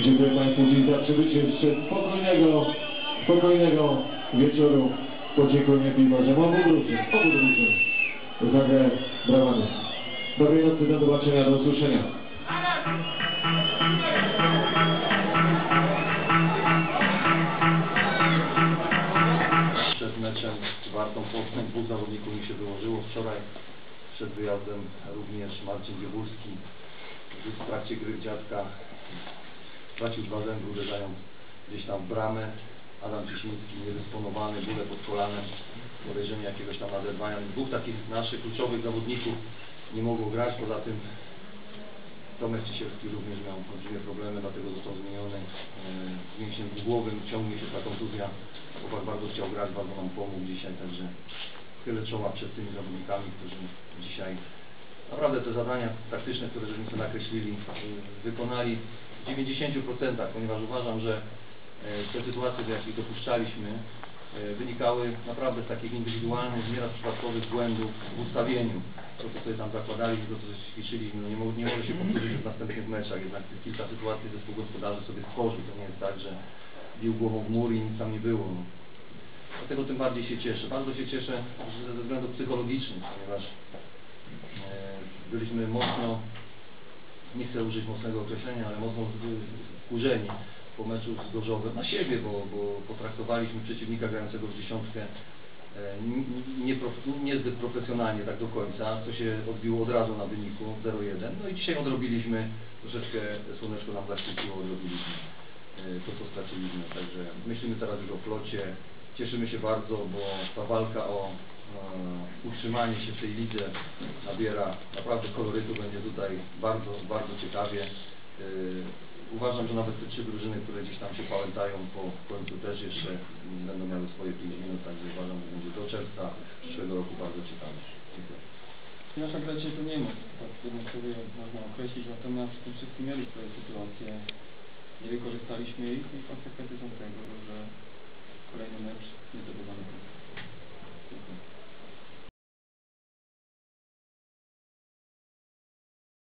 Dziękuję Państwu za przybycie jeszcze spokojnego, spokojnego wieczoru. Podziękujemy piłkarzom obu drużyn, obu drużyn za grę brawany. Dobrej nocy, do zobaczenia, do usłyszenia. Przed meczem Wartą Poznań dwóch zawodników mi się wyłożyło wczoraj. Przed wyjazdem również Marcin Wieburski w trakcie gry w dziadkach stracił dwa zęby uderzając gdzieś tam w bramę. Adam Ciesiński niedysponowany, bóle pod kolanem, podejrzenie jakiegoś tam naderwania. Dwóch takich naszych kluczowych zawodników nie mogło grać, poza tym Tomek Ciesielski również miał olbrzymie problemy, dlatego został zmieniony e, z mięśniem dwugłowym, ciągnie się ta kontuzja. Chłopak bardzo chciał grać, bardzo nam pomógł dzisiaj, także chylę czoła przed tymi zawodnikami, którzy dzisiaj naprawdę te zadania taktyczne, które żeśmy nakreślili, y, wykonali w 90%, ponieważ uważam, że e, te sytuacje, do jakich dopuszczaliśmy, e, wynikały naprawdę z takich indywidualnych, nieraz przypadkowych błędów w ustawieniu. To, co sobie tam zakładaliśmy, to, co ćwiczyliśmy, no nie, mo- nie może się powtórzyć w następnych meczach. Jednak kilka sytuacji zespół gospodarzy sobie stworzył. To nie jest tak, że bił głową w mur i nic tam nie było. No. Dlatego tym bardziej się cieszę. Bardzo się cieszę ze względów psychologicznych, ponieważ byliśmy mocno, nie chcę użyć mocnego określenia, ale mocno wkurzeni po meczu z Gorzowem na siebie, bo, bo potraktowaliśmy przeciwnika grającego w dziesiątkę e, niezbyt profesjonalnie tak do końca, co się odbiło od razu na wyniku 0-1. No i dzisiaj odrobiliśmy, troszeczkę słoneczko nam zaświeciło, odrobiliśmy e, to, co straciliśmy. Także myślimy teraz już o flocie. Cieszymy się bardzo, bo ta walka o utrzymanie się w tej lidze nabiera naprawdę kolorytu. Będzie tutaj bardzo, bardzo ciekawie. E, uważam, że nawet te trzy drużyny, które gdzieś tam się pałętają po końcu też jeszcze będą miały swoje 5 minut, także uważam, że będzie do czerwca przyszłego roku bardzo ciekawe. Dziękuję. Nasza gra dzisiaj to nie ma, tak jednakowo można określić, natomiast w tym wszystkim mieli swoje sytuacje, nie wykorzystaliśmy ich i konsekwencje są tego,